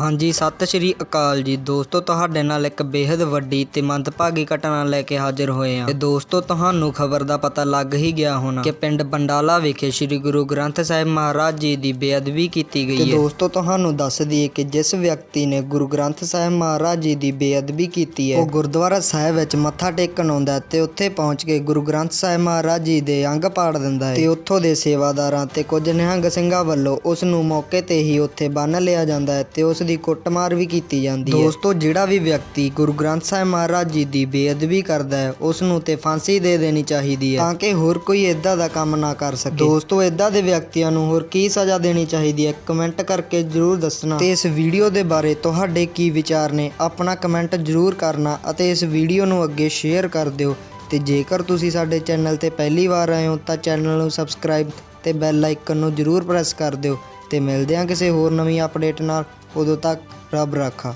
ਹਾਂਜੀ ਸਤਿ ਸ਼੍ਰੀ ਅਕਾਲ ਜੀ। ਦੋਸਤੋ ਤੁਹਾਡੇ ਨਾਲ ਇੱਕ ਬੇहद ਵੱਡੀ ਤੇ ਮੰਦਭਾਗੀ ਘਟਨਾ ਲੈ ਕੇ ਹਾਜ਼ਰ ਹੋਏ ਹਾਂ। ਤੇ ਦੋਸਤੋ ਤੁਹਾਨੂੰ ਖਬਰ ਦਾ ਪਤਾ ਲੱਗ ਹੀ ਗਿਆ ਹੋਣਾ ਕਿ ਪਿੰਡ ਬੰਡਾਲਾ ਵਿਖੇ ਸ੍ਰੀ ਗੁਰੂ ਗ੍ਰੰਥ ਸਾਹਿਬ ਮਹਾਰਾਜ ਜੀ ਦੀ ਬੇਅਦਬੀ ਕੀਤੀ ਗਈ ਹੈ। ਤੇ ਦੋਸਤੋ ਤੁਹਾਨੂੰ ਦੱਸ ਦਈਏ ਕਿ ਜਿਸ ਵਿਅਕਤੀ ਨੇ ਗੁਰੂ ਗ੍ਰੰਥ ਸਾਹਿਬ ਮਹਾਰਾਜ ਜੀ ਦੀ ਬੇਅਦਬੀ ਕੀਤੀ ਹੈ ਉਹ ਗੁਰਦੁਆਰਾ ਸਾਹਿਬ ਵਿੱਚ ਮੱਥਾ ਟੇਕਣ ਆਉਂਦਾ ਹੈ ਤੇ ਉੱਥੇ ਪਹੁੰਚ ਕੇ ਗੁਰੂ ਗ੍ਰੰਥ ਸਾਹਿਬ ਮਹਾਰਾਜ ਜੀ ਦੇ ਅੰਗ ਪਾੜ ਦਿੰਦਾ ਹੈ। ਤੇ ਉੱਥੋਂ ਦੇ ਸੇਵਾਦਾਰਾਂ ਤੇ ਕੁਝ ਨਿਹੰਗ ਸਿੰਘਾਂ ਵੱਲੋਂ ਉਸ ਨੂੰ ਮੌਕੇ ਤੇ ਹੀ ਉੱਥੇ ਬੰਨ ਲਿਆ ਜਾਂਦਾ ਹੈ ਤੇ ਉਸ ਦੀ ਕੁੱਟਮਾਰ ਵੀ ਕੀਤੀ ਜਾਂਦੀ ਹੈ। ਦੋਸਤੋ ਜਿਹੜਾ ਵੀ ਵਿਅਕਤੀ ਗੁਰੂ ਗ੍ਰੰਥ ਸਾਹਿਬ ਮਹਾਰਾਜ ਜੀ ਦੀ ਬੇਅਦਬੀ ਕਰਦਾ ਹੈ ਉਸ ਨੂੰ ਤੇ ਫਾਂਸੀ ਦੇ ਦੇਣੀ ਚਾਹੀਦੀ ਹੈ। ਤਾਂ ਕਿ ਹੋਰ ਕੋਈ ਇਦਾਂ ਦਾ ਕੰਮ ਨਾ ਕਰ ਸਕੇ। ਦੋਸਤੋ ਇਦਾਂ ਦੇ ਵਿਅਕਤੀਆਂ ਨੂੰ ਹੋਰ ਕੀ ਸਜ਼ਾ ਦੇਣੀ ਚਾਹੀਦੀ ਹੈ ਕਮੈਂਟ ਕਰਕੇ ਜਰੂਰ ਦੱਸਣਾ। ਤੇ ਇਸ ਵੀਡੀਓ ਦੇ ਬਾਰੇ ਤੁਹਾਡੇ ਕੀ ਵਿਚਾਰ ਨੇ ਆਪਣਾ ਕਮੈਂਟ ਜਰੂਰ ਕਰਨਾ ਅਤੇ ਇਸ ਵੀਡੀਓ ਨੂੰ ਅੱਗੇ ਸ਼ੇਅਰ ਕਰ ਦਿਓ। ਤੇ ਜੇਕਰ ਤੁਸੀਂ ਸਾਡੇ ਚੈਨਲ ਤੇ ਪਹਿਲੀ ਵਾਰ ਆਏ ਹੋ ਤਾਂ ਚੈਨਲ ਨੂੰ ਸਬਸਕ੍ਰਾਈਬ ਤੇ ਬੈਲ ਆਈਕਨ ਨੂੰ ਜਰੂਰ ਪ੍ਰੈਸ ਕਰ ਦਿਓ। ਤੇ ਮਿਲਦੇ ਹਾਂ ਕਿਸੇ ਹੋਰ ਨਵੀਂ ਅਪਡੇਟ ਨਾਲ। ਉਦੋਂ ਤੱਕ ਰੱਬ ਰਾਖਾ।